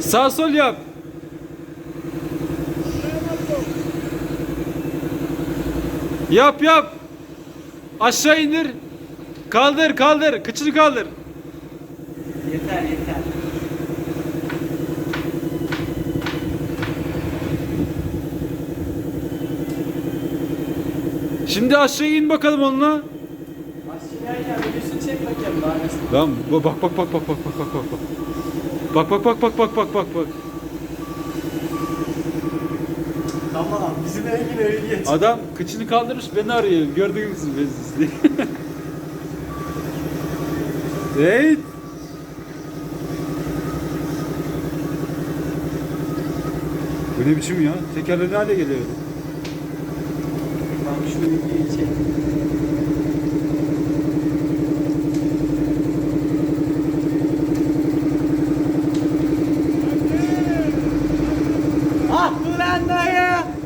Sağ sol yap. Yap yap. Aşağı indir. Kaldır kaldır. Kıçını kaldır. Yeter yeter. Şimdi aşağı in bakalım onunla. Aşağıya gel videosunu çek bakayım bu- Bak bak bak bak bak bak bak bak bak. Bak bak bak bak bak bak bak. Tamam bizim öyle geç. Adam kıçını kaldırmış beni arıyor. Gördünüz mü ben sizi? Evet. Bu ne biçim ya? Tekerleri hale geliyor? Bak şu videoyu çek. Akla na yan!